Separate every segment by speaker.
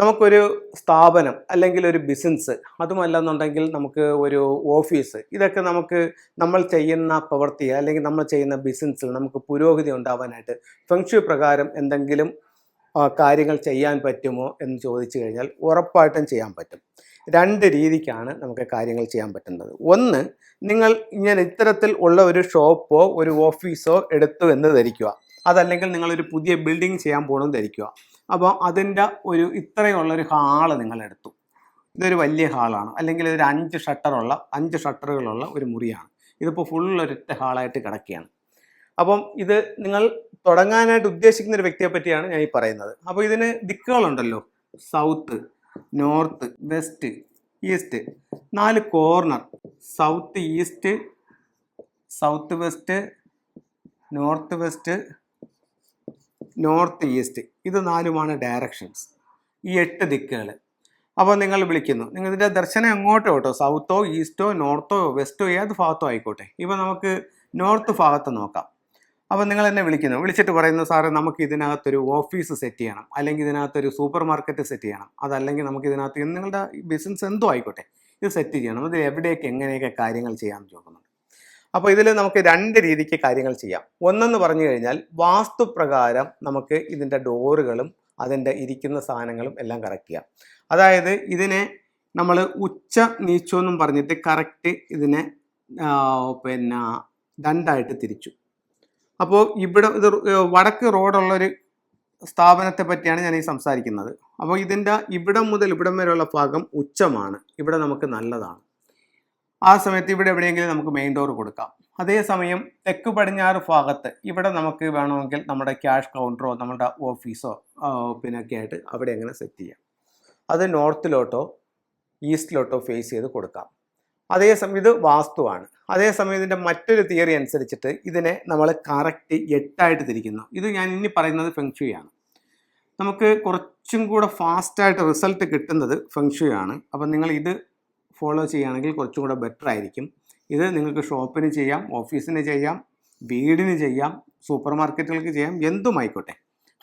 Speaker 1: നമുക്കൊരു സ്ഥാപനം അല്ലെങ്കിൽ ഒരു ബിസിനസ് അതുമല്ലെന്നുണ്ടെങ്കിൽ നമുക്ക് ഒരു ഓഫീസ് ഇതൊക്കെ നമുക്ക് നമ്മൾ ചെയ്യുന്ന പ്രവൃത്തി അല്ലെങ്കിൽ നമ്മൾ ചെയ്യുന്ന ബിസിനസ്സിൽ നമുക്ക് പുരോഗതി ഉണ്ടാവാനായിട്ട് ഫെങ്ഷു പ്രകാരം എന്തെങ്കിലും കാര്യങ്ങൾ ചെയ്യാൻ പറ്റുമോ എന്ന് ചോദിച്ചു കഴിഞ്ഞാൽ ഉറപ്പായിട്ടും ചെയ്യാൻ പറ്റും. രണ്ട് രീതിക്കാണ് നമുക്ക് കാര്യങ്ങൾ ചെയ്യാൻ പറ്റുന്നത്. ഒന്ന് നിങ്ങൾ ഇങ്ങനെ ഇത്തരത്തിൽ ഉള്ള ഒരു ഷോപ്പോ ഒരു ഓഫീസോ എടുത്തു എന്ന് ധരിക്കുക. അതല്ലെങ്കിൽ നിങ്ങളൊരു പുതിയ ബിൽഡിംഗ് ചെയ്യാൻ പോകണമെന്ന് ധരിക്കുക. അപ്പോൾ അതിന്റെ ഒരു ഇത്രയുള്ളൊരു ഹാൾ നിങ്ങൾ എടുത്തു ഇതൊരു വലിയ ഹാളാണ്. അല്ലെങ്കിൽ ഇതൊരു അഞ്ച് ഷട്ടറുള്ള അഞ്ച് ഷട്ടറുകളുള്ള ഒരു മുറിയാണ്. ഇതിപ്പോൾ ഫുൾ ഒരൊറ്റ ഹാളായിട്ട് കിടക്കുകയാണ്. അപ്പം ഇത് നിങ്ങൾ തുടങ്ങാനായിട്ട് ഉദ്ദേശിക്കുന്ന ഒരു വ്യക്തിയെ പറ്റിയാണ് ഞാൻ ഈ പറയുന്നത്. അപ്പോൾ ഇതിന് ദിക്കുകളുണ്ടല്ലോ. South north west east. നാല് corner. South east south west north west north east ഇത് നാലുമാണ് ഡയറക്ഷൻസ്. ഈ എട്ട് ദിക്കുകൾ അപ്പോൾ നിങ്ങൾ വിളിക്കുന്നു. നിങ്ങളുടെ ദർശനം എങ്ങോട്ടോ കേട്ടോ. സൗത്തോ ഈസ്റ്റോ നോർത്തോ വെസ്റ്റോ ഏത് ഭാഗത്തോ ആയിക്കോട്ടെ. ഇപ്പോൾ നമുക്ക് നോർത്ത് ഭാഗത്ത് നോക്കാം. അപ്പോൾ നിങ്ങൾ എന്നെ വിളിക്കുന്നു. വിളിച്ചിട്ട് പറയുന്നു സാറേ നമുക്ക് ഇതിനകത്തൊരു ഓഫീസ് സെറ്റ് ചെയ്യണം. അല്ലെങ്കിൽ ഇതിനകത്തൊരു സൂപ്പർ മാർക്കറ്റ് സെറ്റ് ചെയ്യണം. അതല്ലെങ്കിൽ നമുക്ക് ഇതിനകത്ത് നിങ്ങളുടെ ബിസിനസ് എന്തോ ആയിക്കോട്ടെ. ഇത് സെറ്റ് ചെയ്യണം. ഇത് എവിടെയൊക്കെ എങ്ങനെയൊക്കെ കാര്യങ്ങൾ ചെയ്യാമെന്ന് ചോദിക്കുന്നുണ്ട് അപ്പോൾ ഇതിൽ നമുക്ക് രണ്ട് രീതിക്ക് കാര്യങ്ങൾ ചെയ്യാം. ഒന്നെന്ന് പറഞ്ഞു കഴിഞ്ഞാൽ വാസ്തുപ്രകാരം നമുക്ക് ഇതിന്റെ ഡോറുകളും അതിന്റെ ഇരിക്കുന്ന സാധനങ്ങളും എല്ലാം കറക്റ്റ് ചെയ്യാം. അതായത് ഇതിനെ നമ്മൾ ഉച്ച നീച്ചെന്നും പറഞ്ഞിട്ട് കറക്റ്റ് ഇതിനെ പിന്നെ രണ്ടായിട്ട് തിരിച്ചു. അപ്പോൾ ഇവിടെ ഇത് വടക്ക് റോഡുള്ളൊരു സ്ഥാപനത്തെ പറ്റിയാണ് ഞാൻ ഈ സംസാരിക്കുന്നത്. അപ്പോൾ ഇതിന്റെ ഇവിടം മുതൽ ഇവിടം വരെയുള്ള ഭാഗം ഉച്ചമാണ്. ഇവിടെ നമുക്ക് നല്ലതാണ്. ആ സമയത്ത് ഇവിടെ എവിടെയെങ്കിലും നമുക്ക് മെയിൻ ഡോർ കൊടുക്കാം. അതേസമയം തെക്ക് പടിഞ്ഞാറ് ഭാഗത്ത് ഇവിടെ നമുക്ക് വേണമെങ്കിൽ നമ്മുടെ ക്യാഷ് കൗണ്ടറോ നമ്മുടെ ഓഫീസോ പിന്നൊക്കെ ആയിട്ട് അവിടെ എങ്ങനെ സെറ്റ് ചെയ്യാം. അത് നോർത്തിലോട്ടോ ഈസ്റ്റിലോട്ടോ ഫേസ് ചെയ്ത് കൊടുക്കാം. അതേസമയം ഇത് വാസ്തുവാണ്. അതേസമയം ഇതിന്റെ മറ്റൊരു തിയറി അനുസരിച്ചിട്ട് ഇതിനെ നമ്മൾ കറക്റ്റ് എട്ടായിട്ട് തിരിക്കുന്നു. ഇത് ഞാൻ ഇനി പറയുന്നത് ഫെങ്ഷുയാണ് നമുക്ക് കുറച്ചും കൂടെ ഫാസ്റ്റായിട്ട് റിസൾട്ട് കിട്ടുന്നത് ഫെങ്ഷുയാണ് അപ്പം നിങ്ങൾ ഇത് ഫോളോ ചെയ്യുകയാണെങ്കിൽ കുറച്ചും കൂടെ ബെറ്റർ ആയിരിക്കും. ഇത് നിങ്ങൾക്ക് ഷോപ്പിന് ചെയ്യാം ഓഫീസിന് ചെയ്യാം വീടിന് ചെയ്യാം സൂപ്പർ മാർക്കറ്റുകൾക്ക് ചെയ്യാം എന്തുമായിക്കോട്ടെ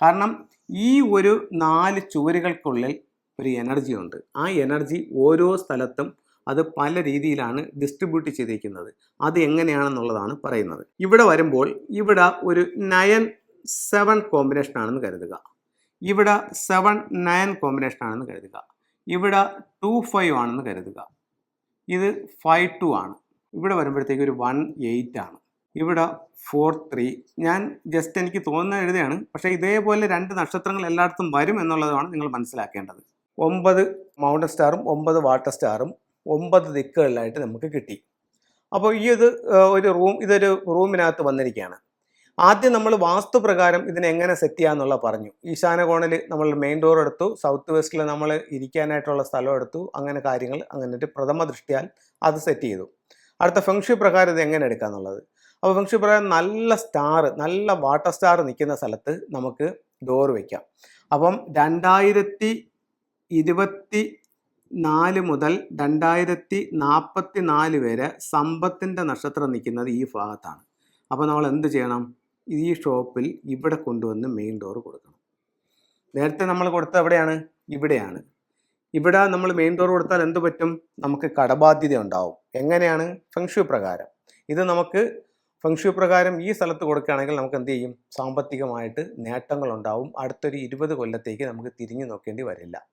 Speaker 1: കാരണം ഈ ഒരു നാല് ചുവരുകൾക്കുള്ളിൽ ഒരു എനർജി ഉണ്ട്. ആ എനർജി ഓരോ സ്ഥലത്തും അത് പല രീതിയിലാണ് ഡിസ്ട്രിബ്യൂട്ട് ചെയ്തിരിക്കുന്നത്. അത് എങ്ങനെയാണെന്നുള്ളതാണ് പറയുന്നത്. ഇവിടെ വരുമ്പോൾ ഇവിടെ ഒരു നയൻ സെവൻ കോമ്പിനേഷൻ ആണെന്ന് കരുതുക. ഇവിടെ സെവൻ നയൻ കോമ്പിനേഷൻ ആണെന്ന് കരുതുക. ഇവിടെ ടു ഫൈവ് ആണെന്ന് കരുതുക. ഇത് ഫൈവ് ടു ആണ്. ഇവിടെ വരുമ്പോഴത്തേക്ക് ഒരു വൺ എയ്റ്റ് ആണ്. ഇവിടെ ഫോർ ത്രീ ഞാൻ ജസ്റ്റ് എനിക്ക് തോന്നുന്ന എഴുതുകയാണ് പക്ഷേ ഇതേപോലെ രണ്ട് നക്ഷത്രങ്ങൾ എല്ലായിടത്തും വരും എന്നുള്ളതാണ് നിങ്ങൾ മനസ്സിലാക്കേണ്ടത്. ഒമ്പത് മൗണ്ടൻ സ്റ്റാറും ഒമ്പത് വാട്ടർ സ്റ്റാറും ഒമ്പത് ദിക്കുകളിലായിട്ട് നമുക്ക് കിട്ടി. അപ്പോൾ ഈ ഇത് ഒരു റൂം ഇതൊരു റൂമിനകത്ത് വന്നിരിക്കുകയാണ്. ആദ്യം നമ്മൾ വാസ്തുപ്രകാരം ഇതിനെ എങ്ങനെ സെറ്റ് ചെയ്യാന്നുള്ള പറഞ്ഞു. ഈശാന കോണിൽ നമ്മൾ മെയിൻ ഡോർ എടുത്തു സൗത്ത് വെസ്റ്റിൽ നമ്മൾ ഇരിക്കാനായിട്ടുള്ള സ്ഥലം എടുത്തു അങ്ങനെ കാര്യങ്ങൾ അങ്ങനെ പ്രഥമ ദൃഷ്ടിയാൽ അത് സെറ്റ് ചെയ്തു. അടുത്ത ഫെങ്ഷി പ്രകാരം ഇത് എങ്ങനെ എടുക്കാന്നുള്ളത് അപ്പോൾ ഫെങ്ഷി പ്രകാരം നല്ല സ്റ്റാർ നല്ല വാട്ടർ സ്റ്റാർ നിൽക്കുന്ന സ്ഥലത്ത് നമുക്ക് ഡോർ വയ്ക്കാം അപ്പം രണ്ടായിരത്തി ഇരുപത്തി നാല് മുതൽ രണ്ടായിരത്തി നാൽപ്പത്തി നാല് വരെ സമ്പത്തിന്റെ നക്ഷത്രം നിൽക്കുന്നത് ഈ ഭാഗത്താണ്. അപ്പോൾ നമ്മൾ എന്ത് ചെയ്യണം? ഈ ഷോപ്പിൽ ഇവിടെ കൊണ്ടുവന്ന് മെയിൻ ഡോർ കൊടുക്കണം. നേരത്തെ നമ്മൾ കൊടുത്ത എവിടെയാണ്? ഇവിടെയാണ്. ഇവിടെ നമ്മൾ മെയിൻ ഡോർ കൊടുത്താൽ എന്ത് പറ്റും? നമുക്ക് കടബാധ്യത ഉണ്ടാവും. എങ്ങനെയാണ്? ഫെങ്ഷു പ്രകാരം. ഇത് നമുക്ക് ഫെങ്ഷു പ്രകാരം ഈ സ്ഥലത്ത് കൊടുക്കുകയാണെങ്കിൽ നമുക്ക് എന്ത് ചെയ്യും? സാമ്പത്തികമായിട്ട് നേട്ടങ്ങൾ ഉണ്ടാവും. അടുത്തൊരു ഇരുപത് കൊല്ലത്തേക്ക് നമുക്ക് തിരിഞ്ഞു നോക്കേണ്ടി വരില്ല.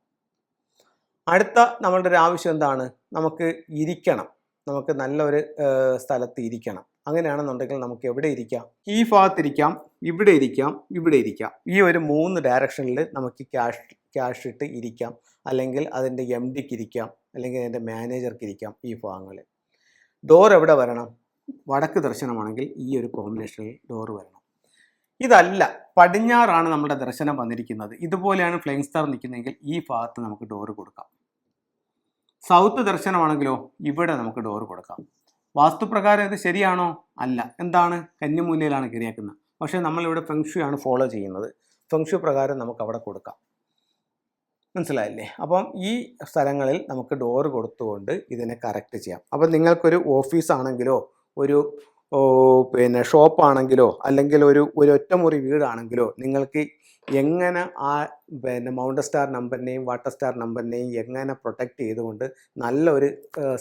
Speaker 1: അടുത്ത നമ്മളുടെ ഒരു ആവശ്യം എന്താണ്? നമുക്ക് ഇരിക്കണം. നമുക്ക് നല്ലൊരു സ്ഥലത്ത് ഇരിക്കണം. അങ്ങനെയാണെന്നുണ്ടെങ്കിൽ നമുക്ക് എവിടെ ഇരിക്കാം? ഈ ഭാഗത്തിരിക്കാം ഇവിടെ ഇരിക്കാം ഇവിടെ ഇരിക്കാം. ഈ ഒരു മൂന്ന് ഡയറക്ഷനിൽ നമുക്ക് ക്യാഷ് ക്യാഷ് ഇട്ട് ഇരിക്കാം. അല്ലെങ്കിൽ അതിന്റെ എം ഡിക്ക് ഇരിക്കാം. അല്ലെങ്കിൽ അതിന്റെ മാനേജർക്ക് ഇരിക്കാം ഈ ഭാഗങ്ങളിൽ. ഡോർ എവിടെ വരണം? വടക്ക് ദർശനമാണെങ്കിൽ ഈ ഒരു കോമ്പിനേഷനിൽ ഡോർ വരണം. ഇതല്ല പടിഞ്ഞാറാണ് നമ്മുടെ ദർശനം വന്നിരിക്കുന്നത്. ഇതുപോലെയാണ് ഫ്ലൈങ് സ്റ്റാർ നിൽക്കുന്നതെങ്കിൽ ഈ ഭാഗത്ത് നമുക്ക് ഡോറ് കൊടുക്കാം. സൗത്ത് ദർശനമാണെങ്കിലോ ഇവിടെ നമുക്ക് ഡോറ് കൊടുക്കാം. വാസ്തുപ്രകാരം ഇത് ശരിയാണോ? അല്ല. എന്താണ്? കന്നിമൂലയിലാണ് കയറിയാക്കുന്നത് പക്ഷേ നമ്മളിവിടെ ആണ് ഫോളോ ചെയ്യുന്നത്. ഫെങ്ഷു പ്രകാരം നമുക്ക് അവിടെ കൊടുക്കാം. മനസ്സിലായില്ലേ? അപ്പം ഈ സ്ഥലങ്ങളിൽ നമുക്ക് ഡോറ് കൊടുത്തുകൊണ്ട് ഇതിനെ കറക്റ്റ് ചെയ്യാം. അപ്പം നിങ്ങൾക്കൊരു ഓഫീസാണെങ്കിലോ ഒരു പിന്നെ ഷോപ്പാണെങ്കിലോ അല്ലെങ്കിൽ ഒരു ഒരു ഒറ്റമുറി വീടാണെങ്കിലോ നിങ്ങൾക്ക് എങ്ങനെ ആ പിന്നെ മൗണ്ട് സ്റ്റാർ നമ്പറിനെയും വാട്ടർ സ്റ്റാർ നമ്പറിനെയും എങ്ങനെ പ്രൊട്ടക്റ്റ് ചെയ്തുകൊണ്ട് നല്ലൊരു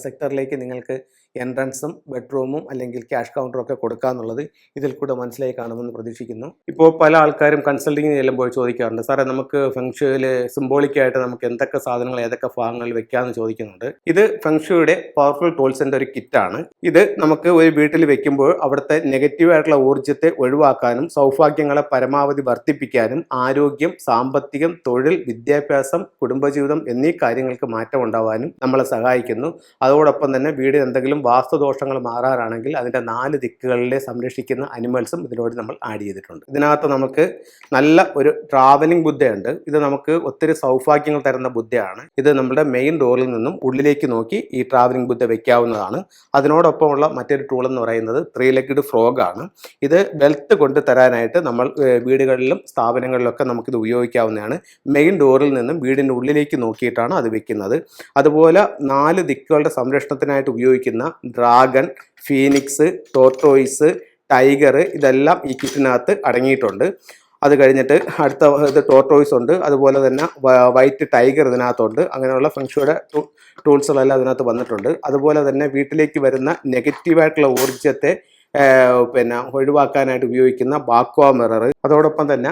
Speaker 1: സെക്ടറിലേക്ക് നിങ്ങൾക്ക് എൻട്രൻസും ബെഡ്റൂമും അല്ലെങ്കിൽ ക്യാഷ് കൗണ്ടറും ഒക്കെ കൊടുക്കാന്നുള്ളത് ഇതിൽ കൂടെ മനസ്സിലായി കാണുമെന്ന് പ്രതീക്ഷിക്കുന്നു. ഇപ്പോൾ പല ആൾക്കാരും കൺസൾട്ടിങ്ങിന് ചെല്ലുമ്പോൾ ചോദിക്കാറുണ്ട് സാറേ നമുക്ക് ഫെങ്ഷുവിൽ സിംബോളിക്കായിട്ട് നമുക്ക് എന്തൊക്കെ സാധനങ്ങൾ ഏതൊക്കെ ഭാഗങ്ങളിൽ വെക്കാമെന്ന് ചോദിക്കുന്നുണ്ട്? ഇത് ഫെങ്ഷുയുടെ പവർഫുൾ ടൂൾസിന്റെ ഒരു കിറ്റാണ് ഇത് നമുക്ക് ഒരു വീട്ടിൽ വെക്കുമ്പോൾ അവിടുത്തെ നെഗറ്റീവായിട്ടുള്ള ഊർജത്തെ ഒഴിവാക്കാനും സൗഭാഗ്യങ്ങളെ പരമാവധി വർദ്ധിപ്പിക്കാനും ആരോഗ്യം സാമ്പത്തികം തൊഴിൽ വിദ്യാഭ്യാസം കുടുംബജീവിതം എന്നീ കാര്യങ്ങൾക്ക് മാറ്റം ഉണ്ടാവാനും നമ്മളെ സഹായിക്കുന്നു. അതോടൊപ്പം തന്നെ വീടിന് എന്തെങ്കിലും വാസ്തുദോഷങ്ങൾ മാറാറാണെങ്കിൽ അതിന്റെ നാല് ദിക്കുകളിലെ സംരക്ഷിക്കുന്ന അനിമൽസും ഇതിനോട് നമ്മൾ ആഡ് ചെയ്തിട്ടുണ്ട്. ഇതിനകത്ത് നമുക്ക് നല്ല ഒരു ട്രാവലിംഗ് ബുദ്ധയുണ്ട്. ഇത് നമുക്ക് ഒത്തിരി സൗഭാഗ്യങ്ങൾ തരുന്ന ബുദ്ധയാണ്. ഇത് നമ്മുടെ മെയിൻ ഡോറിൽ നിന്നും ഉള്ളിലേക്ക് നോക്കി ഈ ട്രാവലിംഗ് ബുദ്ധ വെക്കാവുന്നതാണ്. അതിനോടൊപ്പമുള്ള മറ്റൊരു ടൂൾ എന്ന് പറയുന്നത് ത്രീ ലെഗ്ഡ് ഫ്രോഗ് ആണ്. ഇത് വെൽത്ത് കൊണ്ട് തരാനായിട്ട് നമ്മൾ വീടുകളിലും സ്ഥാപനങ്ങളിലൊക്കെ നമുക്കിത് ഉപയോഗിക്കാവുന്നതാണ് മെയിൻ ഡോറിൽ നിന്നും വീടിന്റെ ഉള്ളിലേക്ക് നോക്കിയിട്ടാണ് അത് വെക്കുന്നത്. അതുപോലെ നാല് ദിക്കുകളുടെ സംരക്ഷണത്തിനായിട്ട് ഉപയോഗിക്കുന്ന ഡ്രാഗൺ ഫീനിക്സ് ടോർട്ടോയിസ് ടൈഗർ ഇതെല്ലാം ഈ കിറ്റിനകത്ത് അടങ്ങിയിട്ടുണ്ട്. അത് കഴിഞ്ഞിട്ട് അടുത്ത ഇത് ടോർട്ടോയ്സ് ഉണ്ട്. അതുപോലെ തന്നെ വൈറ്റ് ടൈഗർ ഇതിനകത്തുണ്ട്. അങ്ങനെയുള്ള ഫംഗ്ഷയുടെ ടൂൾസുകളെല്ലാം അതിനകത്ത് വന്നിട്ടുണ്ട്. അതുപോലെ തന്നെ വീട്ടിലേക്ക് വരുന്ന നെഗറ്റീവായിട്ടുള്ള ഊർജത്തെ പിന്നെ ഒഴിവാക്കാനായിട്ട് ഉപയോഗിക്കുന്ന ബാക്വാ മിറർ അതോടൊപ്പം തന്നെ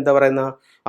Speaker 1: എന്താ പറയുന്ന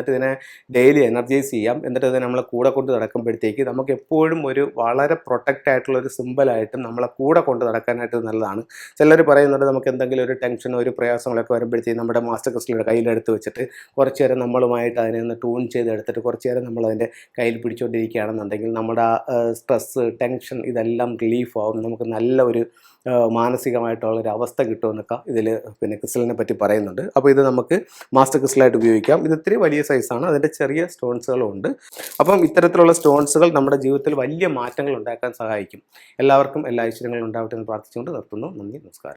Speaker 1: എന്നിട്ട് ഇതിനെ ഡെയിലി എനർജൈസ് ചെയ്യാം. എന്നിട്ട് ഇതിനെ നമ്മളെ കൂടെ കൊണ്ട് നടക്കുമ്പോഴത്തേക്ക് നമുക്ക് എപ്പോഴും ഒരു വളരെ പ്രൊട്ടക്റ്റ് ആയിട്ടുള്ള ഒരു സിമ്പിളായിട്ടും നമ്മളെ കൂടെ കൊണ്ട് നടക്കാനായിട്ട് നല്ലതാണ്. ചിലർ പറയുന്നുണ്ട് നമുക്ക് എന്തെങ്കിലും ഒരു ടെൻഷനോ ഒരു പ്രയാസങ്ങളൊക്കെ വരുമ്പോഴത്തേക്കും നമ്മുടെ മാസ്റ്റർ ക്രിസ്റ്റലിന്റെ കയ്യിലെടുത്ത് വെച്ചിട്ട് കുറച്ച് നേരം നമ്മളുമായിട്ട് അതിനെ ഒന്ന് ട്യൂൺ ചെയ്ത് എടുത്തിട്ട് കുറച്ച് നേരം നമ്മൾ അതിന്റെ കയ്യിൽ പിടിച്ചുകൊണ്ടിരിക്കുകയാണെന്നുണ്ടെങ്കിൽ നമ്മുടെ സ്ട്രെസ്സ് ടെൻഷൻ ഇതെല്ലാം റിലീഫ് ആവും. നമുക്ക് നല്ല ഒരു ആ, മാനസികമായിട്ടുള്ള ഒരു അവസ്ഥ കിട്ടുമെന്നൊക്കെ ഇതിൽ പിന്നെ ക്രിസ്റ്റലിനെ പറ്റി പറയുന്നുണ്ട്. അപ്പോൾ ഇത് നമുക്ക് മാസ്റ്റർ ക്രിസ്റ്റലായിട്ട് ഉപയോഗിക്കാം. ഇത് ഇത്തിരി വലിയ സൈസാണ്. അതിന്റെ ചെറിയ സ്റ്റോൺസുകളും ഉണ്ട് അപ്പം ഇത്തരത്തിലുള്ള സ്റ്റോൺസുകൾ നമ്മുടെ ജീവിതത്തിൽ വലിയ മാറ്റങ്ങൾ ഉണ്ടാക്കാൻ സഹായിക്കും. എല്ലാവർക്കും എല്ലാ ഐശ്വര്യങ്ങളും ഉണ്ടാവട്ടെ എന്ന് പ്രാർത്ഥിച്ചുകൊണ്ട് നിർത്തുന്നു. നന്ദി നമസ്കാരം.